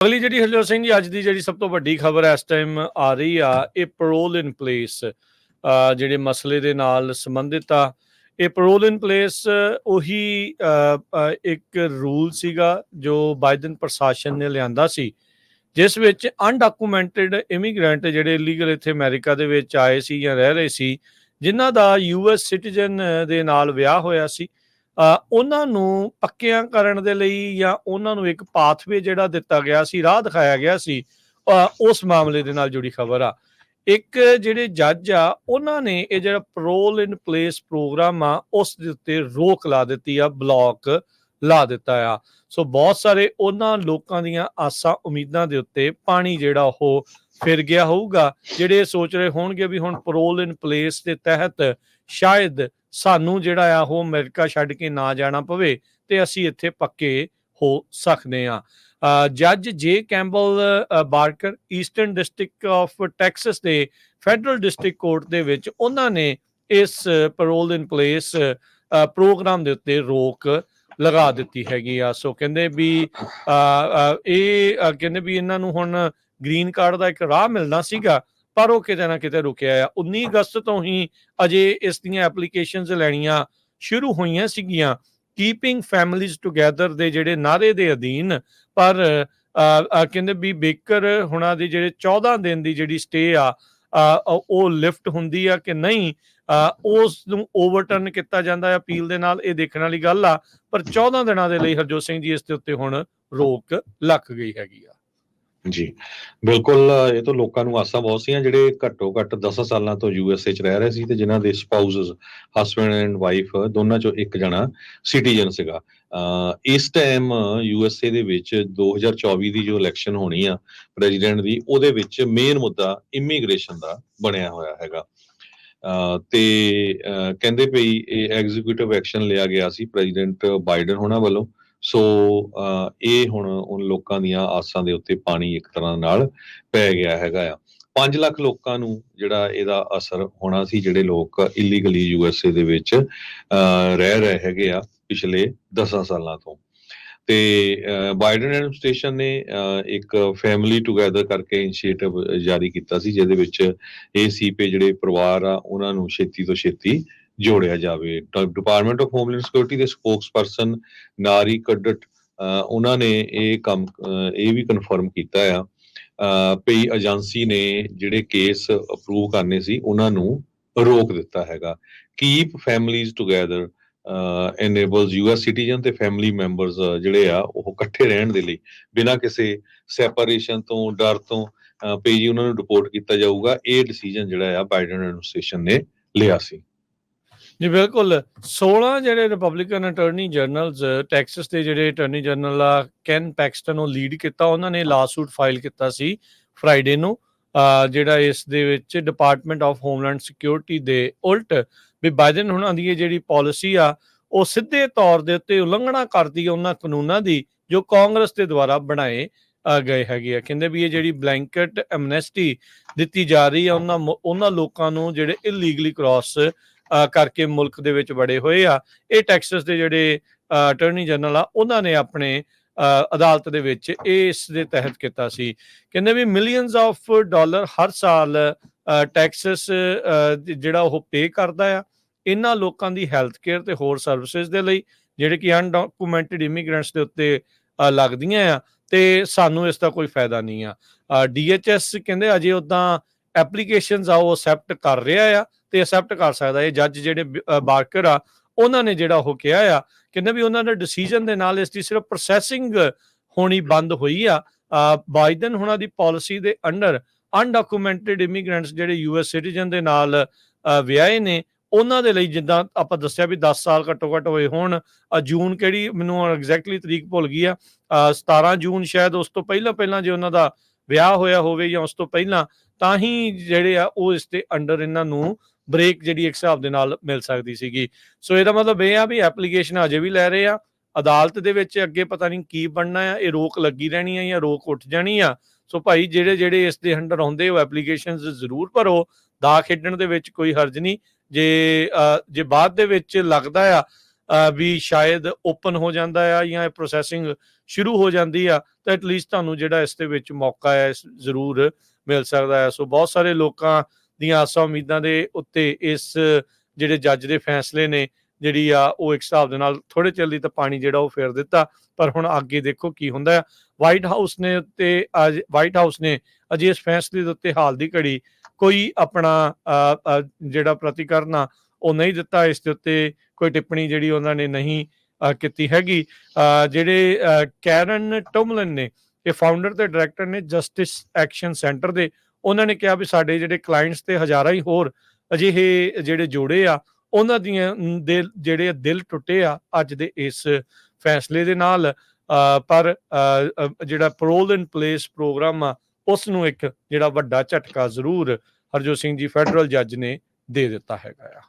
ਅਗਲੀ ਜਿਹੜੀ ਹਰਜੋਤ ਸਿੰਘ ਜੀ, ਅੱਜ ਦੀ ਜਿਹੜੀ ਸਭ ਤੋਂ ਵੱਡੀ ਖਬਰ ਇਸ ਟਾਈਮ ਆ ਰਹੀ ਆ, ਇਹ ਪੈਰੋਲ ਇਨ ਪਲੇਸ ਜਿਹੜੇ ਮਸਲੇ ਦੇ ਨਾਲ ਸੰਬੰਧਿਤ ਆ। ਇਹ ਪੈਰੋਲ ਇਨ ਪਲੇਸ ਉਹੀ ਇੱਕ ਰੂਲ ਸੀਗਾ, ਜੋ ਬਾਈਡਨ ਪ੍ਰਸ਼ਾਸਨ ਨੇ ਲਿਆਂਦਾ ਸੀ, ਜਿਸ ਵਿੱਚ ਅਨਡਾਕੂਮੈਂਟਡ ਇਮੀਗ੍ਰੈਂਟ ਜਿਹੜੇ ਲੀਗਲ ਇੱਥੇ ਅਮਰੀਕਾ ਦੇ ਵਿੱਚ ਆਏ ਸੀ ਜਾਂ ਰਹਿ ਰਹੇ ਸੀ, ਜਿਨ੍ਹਾਂ ਦਾ ਯੂਐਸ ਸਿਟੀਜ਼ਨ ਦੇ ਨਾਲ ਵਿਆਹ ਹੋਇਆ ਸੀ ਉਹਨਾਂ ਨੂੰ ਪੱਕਿਆਂ ਕਰਨ ਦੇ ਲਈ ਜਾਂ ਉਹਨਾਂ ਨੂੰ ਇੱਕ ਪਾਥਵੇ ਜਿਹੜਾ ਦਿੱਤਾ ਗਿਆ ਸੀ, ਰਾਹ ਦਿਖਾਇਆ ਗਿਆ ਸੀ ਉਸ ਮਾਮਲੇ ਦੇ ਨਾਲ ਜੁੜੀ ਖਬਰ ਆ। ਇੱਕ ਜਿਹੜੇ ਜੱਜ ਆ, ਉਹਨਾਂ ਨੇ ਇਹ ਜਿਹੜਾ ਪੈਰੋਲ ਇਨ ਪਲੇਸ ਪ੍ਰੋਗਰਾਮ ਆ, ਉਸ ਦੇ ਉੱਤੇ ਰੋਕ ਲਾ ਦਿੱਤੀ ਆ ਬਲੌਕ ਲਾ ਦਿੱਤਾ ਆ। ਸੋ ਬਹੁਤ ਸਾਰੇ ਉਹਨਾਂ ਲੋਕਾਂ ਦੀਆਂ ਆਸਾਂ, ਉਮੀਦਾਂ ਦੇ ਉੱਤੇ ਪਾਣੀ ਜਿਹੜਾ ਉਹ ਫਿਰ ਗਿਆ ਹੋਊਗਾ, ਜਿਹੜੇ ਇਹ ਸੋਚ ਰਹੇ ਹੋਣਗੇ ਵੀ ਹੁਣ ਪੈਰੋਲ ਇਨ ਪਲੇਸ ਦੇ ਤਹਿਤ ਸ਼ਾਇਦ ਸਾਨੂੰ ਜਿਹੜਾ ਆ ਉਹ ਅਮਰੀਕਾ ਛੱਡ ਕੇ ਨਾ ਜਾਣਾ ਪਵੇ ਤੇ ਅਸੀਂ ਇੱਥੇ ਪੱਕੇ ਹੋ ਸਕਦੇ ਆ ਜੱਜ J Campbell Barker, eastern district of Texas ਦੇ ਫੈਡਰਲ ਡਿਸਟ੍ਰਿਕਟ ਕੋਰਟ ਦੇ ਵਿੱਚ ਉਹਨਾਂ ਨੇ ਇਸ ਪੈਰੋਲ ਇਨ ਪਲੇਸ ਪ੍ਰੋਗਰਾਮ ਦੇ ਉੱਤੇ ਰੋਕ ਲਗਾ ਦਿੱਤੀ ਹੈਗੀ ਆ। ਸੋ ਕਹਿੰਦੇ ਵੀ ਇਹ ਕਹਿੰਦੇ ਵੀ ਇਹਨਾਂ ਨੂੰ ਹੁਣ ਗ੍ਰੀਨ ਕਾਰਡ ਦਾ ਇੱਕ ਰਾਹ ਮਿਲਣਾ ਸੀਗਾ। ਪਰ ਉਹ ਕਿਤੇ ਨਾ ਕਿਤੇ ਰੁਕਿਆ ਆ। 19 ਅਗਸਤ ਤੋਂ ਹੀ ਅਜੇ ਇਸ ਦੀਆਂ ਐਪਲੀਕੇਸ਼ਨਸ ਲੈਣੀਆਂ ਸ਼ੁਰੂ ਹੋਈਆਂ ਸੀਗੀਆਂ। ਕੀਪਿੰਗ ਫੈਮਿਲੀਜ਼ ਟੁਗੇਦਰ ਦੇ ਜਿਹੜੇ ਨਾਰੇ ਦੇ ਅਧੀਨ ਪਰ ਕਹਿੰਦੇ ਵੀ ਬੇਕਰ ਹੁਣਾਂ ਦੀ ਜਿਹੜੇ 14 ਦਿਨ ਦੀ ਜਿਹੜੀ ਸਟੇ ਆ ਉਹ- ਲਿਫਟ ਹੁੰਦੀ ਆ ਕਿ ਨਹੀਂ? ਅ, ਉਸ ਨੂੰ ਓਵਰਟਰਨ ਕੀਤਾ ਜਾਂਦਾ ਹੈ ਅਪੀਲ ਦੇ ਨਾਲ। ਇਹ ਦੇਖਣ ਵਾਲੀ ਗੱਲ ਆ ਪਰ 14 ਦਿਨਾਂ ਦੇ ਲਈ ਹਰਜੋਤ ਸਿੰਘ ਜੀ ਇਸ ਦੇ ਉੱਤੇ ਹੁਣ ਰੋਕ ਲੱਗ ਗਈ ਹੈਗੀ ਆ। ਜੀ। ਬਿਲਕੁਲ ਇਹ ਤਾਂ ਲੋਕਾਂ ਨੂੰ ਆਸਾਂ ਬਹੁਤ ਸੀਆਂ ਜਿਹੜੇ ਘੱਟੋ ਘੱਟ 10 ਸਾਲਾਂ ਤੋਂ ਯੂਐਸਏ ਚ ਰਹਿ ਰਹੇ ਸੀ ਤੇ ਜਿਨ੍ਹਾਂ ਦੇ ਸਪਾਊਸਸ ਹਸਬੰਡ ਐਂਡ ਵਾਈਫ ਦੋਨਾਂ ਚੋਂ ਇੱਕ ਜਣਾ ਸਿਟੀਜ਼ਨ ਸੀਗਾ। ਅ, ਇਸ ਟਾਈਮ ਯੂਐਸਏ ਦੇ ਵਿੱਚ 2024 ਦੀ ਜੋ ਇਲੈਕਸ਼ਨ ਹੋਣੀ ਆ ਪ੍ਰੈਜ਼ੀਡੈਂਟ ਦੀ ਉਹਦੇ ਵਿੱਚ ਮੇਨ ਮੁੱਦਾ ਇਮੀਗ੍ਰੇਸ਼ਨ ਦਾ ਬਣਿਆ ਹੋਇਆ ਹੈਗਾ। ਤੇ ਕਹਿੰਦੇ ਪਈ ਇਹ ਐਗਜ਼ੀਕਿਊਟਿਵ ਐਕਸ਼ਨ ਲਿਆ ਗਿਆ ਸੀ ਪ੍ਰੈਜ਼ੀਡੈਂਟ ਬਾਈਡਨ ਹੋਣਾ ਵੱਲੋਂ। ਸੋ ਇਹ ਹੁਣ ਉਹਨਾਂ ਲੋਕਾਂ ਦੀਆਂ ਆਸਾਂ ਦੇ ਉੱਤੇ ਪਾਣੀ ਇੱਕ ਤਰ੍ਹਾਂ ਨਾਲ ਪੈ ਗਿਆ ਹੈਗਾ ਆ। 5 ਲੱਖ ਲੋਕਾਂ ਨੂੰ ਜਿਹੜਾ ਇਹਦਾ ਅਸਰ ਹੋਣਾ ਸੀ ਜਿਹੜੇ ਲੋਕ ਇਲੀਗਲੀ ਯੂਐਸਏ ਦੇ ਵਿੱਚ ਅ, ਰਹਿ ਰਹੇ ਹੈਗੇ ਆ ਪਿਛਲੇ 10 ਸਾਲਾਂ ਤੋਂ। ਤੇ ਅ, ਬਾਈਡਨ ਐਡਮਿਨਿਸਟ੍ਰੇਸ਼ਨ ਨੇ ਅ, ਇੱਕ ਫੈਮਿਲੀ ਟੁਗੇਦਰ ਕਰਕੇ ਇਨੀਸ਼ੀਏਟਿਵ ਜਾਰੀ ਕੀਤਾ ਸੀ ਜਿਹਦੇ ਵਿੱਚ ਇਹ ਸੀ ਪੇ ਜਿਹੜੇ ਪਰਿਵਾਰ ਆ ਉਹਨਾਂ ਨੂੰ ਛੇਤੀ ਤੋਂ ਛੇਤੀ ਜੋੜਿਆ ਜਾਵੇ। ਡਿਪਾਰਟਮੈਂਟ ਆਫ ਹੋਮਲੈਂਡ ਸਿਕਿਉਰਿਟੀ ਦੇ ਸਪੋਕਸਪਰਸਨ ਨਾਰੀ ਕੱਡਟ ਅ, ਉਹਨਾਂ ਨੇ ਇਹ ਕੰਮ ਇਹ ਵੀ ਕਨਫਰਮ ਕੀਤਾ ਆ। ਪਈ ਏਜੰਸੀ ਨੇ ਜਿਹੜੇ ਕੇਸ ਅਪਰੂਵ ਕਰਨੇ ਸੀ ਉਹਨਾਂ ਨੂੰ ਰੋਕ ਦਿੱਤਾ ਹੈਗਾ। Keep families together enables US citizen ਤੇ ਫੈਮਿਲੀ ਮੈਂਬਰਸ ਜਿਹੜੇ ਆ ਉਹ ਇਕੱਠੇ ਰਹਿਣ ਦੇ ਲਈ। ਬਿਨਾਂ ਕਿਸੇ ਸੈਪਰੇਸ਼ਨ ਤੋਂ ਡਰ ਤੋਂ ਅ, ਪਈ ਜੀ ਉਹਨਾਂ ਨੂੰ ਰਿਪੋਰਟ ਕੀਤਾ ਜਾਊਗਾ। ਇਹ ਡਿਸੀਜਨ ਜਿਹੜਾ ਆ ਬਾਈਡਨ ਐਡਮਿਨਿਸਟ੍ਰੇਸ਼ਨ ਨੇ ਲਿਆ ਸੀ। ਜੀ, ਬਿਲਕੁਲ। 16 ਜਿਹੜੇ ਰਿਪਬਲਿਕਨ ਅਟਾਰਨੀ ਜਨਰਲਸ ਟੈਕਸਸ ਦੇ ਜਿਹੜੇ ਅਟਾਰਨੀ ਜਨਰਲ ਆ ਕੈਨ ਪੈਕਸਟਨ ਉਹ ਲੀਡ ਕੀਤਾ, ਉਹਨਾਂ ਨੇ ਲਾਸੂਟ ਫਾਈਲ ਕੀਤਾ ਸੀ ਫਰਾਈਡੇ ਨੂੰ। ਜਿਹੜਾ ਇਸ ਦੇ ਵਿੱਚ ਡਿਪਾਰਟਮੈਂਟ ਆਫ ਹੋਮਲੈਂਡ ਸਿਕਿਉਰਿਟੀ ਦੇ ਉਲਟ ਵੀ ਬਾਈਡਨ ਹੁਣਾਂ ਦੀ ਇਹ ਜਿਹੜੀ ਪਾਲਿਸੀ ਆ, ਉਹ ਸਿੱਧੇ ਤੌਰ ਦੇ ਉੱਤੇ ਉਲੰਘਣਾ ਕਰਦੀ ਹੈ ਉਹਨਾਂ ਕਾਨੂੰਨਾਂ ਦੀ, ਜੋ ਕਾਂਗਰਸ ਦੇ ਦੁਆਰਾ ਬਣਾਏ ਗਏ ਹੈਗੇ ਆ। ਕਹਿੰਦੇ ਵੀ ਇਹ ਜਿਹੜੀ ਬਲੈਂਕਟ ਐਮਨੈਸਟੀ ਦਿੱਤੀ ਜਾ ਰਹੀ ਆ, ਉਹਨਾਂ ਮੋ- ਉਹਨਾਂ ਲੋਕਾਂ ਨੂੰ ਜਿਹੜੇ ਇਲੀਗਲੀ ਕ੍ਰਾਸ ਕਰਕੇ ਮੁਲਕ ਦੇ ਵਿੱਚ ਵੜੇ ਹੋਏ ਆ। ਇਹ ਟੈਕਸਸ ਦੇ ਜਿਹੜੇ ਅਟਾਰਨੀ ਜਨਰਲ ਆ, ਉਹਨਾਂ ਨੇ ਆਪਣੇ ਅਦਾਲਤ ਦੇ ਵਿੱਚ ਇਸ ਦੇ ਤਹਿਤ ਕੀਤਾ ਸੀ। ਕਹਿੰਦੇ ਵੀ ਮਿਲੀਅਨਸ ਆਫ ਡਾਲਰ ਹਰ ਸਾਲ ਟੈਕਸਸ ਜਿਹੜਾ ਉਹ ਪੇ ਕਰਦਾ ਆ, ਇਹਨਾਂ ਲੋਕਾਂ ਦੀ ਹੈਲਥ ਕੇਅਰ ਤੇ ਹੋਰ ਸਰਵਿਸਿਜ਼ ਦੇ ਲਈ, ਜਿਹੜੇ ਕਿ ਅਨਡਾਕੂਮੈਂਟਡ ਇਮੀਗ੍ਰੈਂਟਸ ਦੇ ਉੱਤੇ ਲੱਗਦੀਆਂ ਆ, ਤੇ ਸਾਨੂੰ ਇਸ ਦਾ ਕੋਈ ਫਾਇਦਾ ਨਹੀਂ ਆ। ਡੀਐਚਐਸ ਕਹਿੰਦੇ ਅਜੇ ਉਦਾਂ ਐਪਲੀਕੇਸ਼ਨਸ ਆ ਉਹ ਅਸੈਪਟ ਕਰ ਰਿਹਾ ਆ ਤੇ ਅਸੈਪਟ ਕਰ ਸਕਦਾ ਇਹ ਜੱਜ ਜਿਹੜੇ ਬ- ਅ, ਬਾਰਕਰ ਆ ਉਹਨਾਂ ਨੇ ਜਿਹੜਾ ਉਹ ਕਿਹਾ ਆ ਕਹਿੰਦੇ ਵੀ ਉਹਨਾਂ ਦੇ ਡਿਸੀਜਨ ਦੇ ਨਾਲ ਇਸ ਦੀ ਸਿਰਫ ਪ੍ਰੋਸੈਸਿੰਗ ਹੋਣੀ ਬੰਦ ਹੋਈ ਆ। ਬਾਈਡਨ ਹੁਣਾਂ ਦੀ ਪਾਲਿਸੀ ਦੇ ਅੰਡਰ ਅਨਡਾਕੂਮੈਂਟਡ ਇਮੀਗ੍ਰੈਂਟਸ ਜਿਹੜੇ ਯੂਐਸ ਸਿਟੀਜ਼ਨ ਦੇ ਨਾਲ ਵਿਆਹੇ ਨੇ ਉਹਨਾਂ ਦੇ ਲਈ ਜਿੱਦਾਂ ਆਪਾਂ ਦੱਸਿਆ ਵੀ 10 ਸਾਲ ਘੱਟੋ ਘੱਟ ਹੋਏ ਹੋਣ ਜੂਨ ਕਿਹੜੀ ਮੈਨੂੰ ਐਗਜ਼ੈਕਟਲੀ ਤਰੀਕ ਭੁੱਲ ਗਈ ਆ ਅ, 17 ਜੂਨ ਸ਼ਾਇਦ ਉਸ ਤੋਂ ਪਹਿਲਾਂ ਪਹਿਲਾਂ ਜੇ ਉਹਨਾਂ ਦਾ ਵਿਆਹ ਹੋਇਆ ਹੋਵੇ ਜਾਂ ਉਸ ਤੋਂ ਪਹਿਲਾਂ ਤਾਂ ਹੀ ਜਿਹੜੇ ਆ ਉਹ ਇਸ ਦੇ ਅੰਡਰ ਇਹਨਾਂ ਨੂੰ ਬ੍ਰੇਕ ਜਿਹੜੀ ਇੱਕ ਹਿਸਾਬ ਦੇ ਨਾਲ ਮਿਲ ਸਕਦੀ ਸੀਗੀ। ਸੋ ਇਹਦਾ ਮਤਲਬ ਇਹ ਆ ਵੀ ਐਪਲੀਕੇਸ਼ਨ ਅਜੇ ਵੀ ਲੈ ਰਹੇ ਆ। ਅਦਾਲਤ ਦੇ ਵਿੱਚ ਅੱਗੇ ਪਤਾ ਨਹੀਂ ਕੀ ਬਣਨਾ ਆ ਇਹ ਰੋਕ ਲੱਗੀ ਰਹਿਣੀ ਆ ਜਾਂ ਰੋਕ ਉੱਠ ਜਾਣੀ ਆ। ਸੋ ਭਾਈ ਜਿਹੜੇ ਜਿਹੜੇ ਇਸ ਦੇ ਅੰਡਰ ਆਉਂਦੇ ਉਹ ਐਪਲੀਕੇਸ਼ਨਸ ਜ਼ਰੂਰ ਭਰੋ। ਦਾ ਖੇਡਣ ਦੇ ਵਿੱਚ ਕੋਈ ਹਰਜ ਨਹੀਂ। ਜੇ ਅ, ਜੇ ਬਾਅਦ ਦੇ ਵਿੱਚ ਲੱਗਦਾ ਆ ਵੀ ਸ਼ਾਇਦ ਓਪਨ ਹੋ ਜਾਂਦਾ ਆ ਜਾਂ ਇਹ ਪ੍ਰੋਸੈਸਿੰਗ ਸ਼ੁਰੂ ਹੋ ਜਾਂਦੀ ਆ ਤਾਂ ਐਟਲੀਸਟ ਤੁਹਾਨੂੰ ਜਿਹੜਾ ਇਸ ਦੇ ਵਿੱਚ ਮੌਕਾ ਹੈ ਜ਼ਰੂਰ ਮਿਲ ਸਕਦਾ ਹੈ। ਸੋ ਬਹੁਤ ਸਾਰੇ ਲੋਕਾਂ ਦੀਆਂ ਆਸਾਂ ਉਮੀਦਾਂ ਦੇ ਉੱਤੇ ਇਸ ਜਿਹੜੇ ਜੱਜ ਦੇ ਫੈਸਲੇ ਨੇ ਜਿਹੜੀ ਆ ਉਹ ਇੱਕ ਹਿਸਾਬ ਦੇ ਨਾਲ ਥੋੜੇ ਚਿਰ ਲਈ ਤਾਂ ਪਾਣੀ ਜਿਹੜਾ ਉਹ ਫੇਰ ਦਿੱਤਾ ਪਰ ਹੁਣ ਅੱਗੇ ਦੇਖੋ ਕੀ ਹੁੰਦਾ ਹੈ ਵਾਈਟ ਹਾਊਸ ਨੇ ਉੱਤੇ ਅੱਜ ਵਾਈਟ ਹਾਊਸ ਨੇ ਅਜੇ ਇਸ ਫੈਸਲੇ ਦੇ ਉੱਤੇ ਹਾਲ ਦੀ ਘੜੀ ਕੋਈ ਆਪਣਾ ਅ, ਜਿਹੜਾ ਪ੍ਰਤੀਕਰਨ ਆ ਉਹ ਨਹੀਂ ਦਿੱਤਾ ਇਸ ਦੇ ਉੱਤੇ ਕੋਈ ਟਿੱਪਣੀ ਜਿਹੜੀ ਉਹਨਾਂ ਨੇ ਨਹੀਂ ਕੀਤੀ ਹੈਗੀ। ਜਿਹੜੇ ਕੈਰਨ ਟੋਮਲਨ ਨੇ ਇਹ ਫਾਊਂਡਰ ਤੇ ਡਾਇਰੈਕਟਰ ਨੇ ਜਸਟਿਸ ਐਕਸ਼ਨ ਸੈਂਟਰ ਦੇ ਉਹਨਾਂ ਨੇ ਕਿਹਾ ਵੀ ਸਾਡੇ ਜਿਹੜੇ ਕਲਾਇੰਟਸ ਤੇ ਹਜ਼ਾਰਾਂ ਹੀ ਹੋਰ ਅਜਿਹੇ ਜਿਹੜੇ ਜੋੜੇ ਆ ਉਹਨਾਂ ਦੀਆਂ ਨ, ਦੇ ਜਿਹੜੇ ਦਿਲ ਟੁੱਟੇ ਆ ਅੱਜ ਦੇ ਇਸ ਫੈਸਲੇ ਦੇ ਨਾਲ। ਪਰ ਜਿਹੜਾ ਪਰੋਲ ਇਨ ਪਲੇਸ ਪ੍ਰੋਗਰਾਮ ਆ ਉਸ ਨੂੰ ਇੱਕ ਜਿਹੜਾ ਵੱਡਾ ਝਟਕਾ ਜ਼ਰੂਰ ਹਰਜੋਤ ਸਿੰਘ ਜੀ ਫੈਡਰਲ ਜੱਜ ਨੇ ਦੇ ਦਿੱਤਾ ਹੈਗਾ ਆ।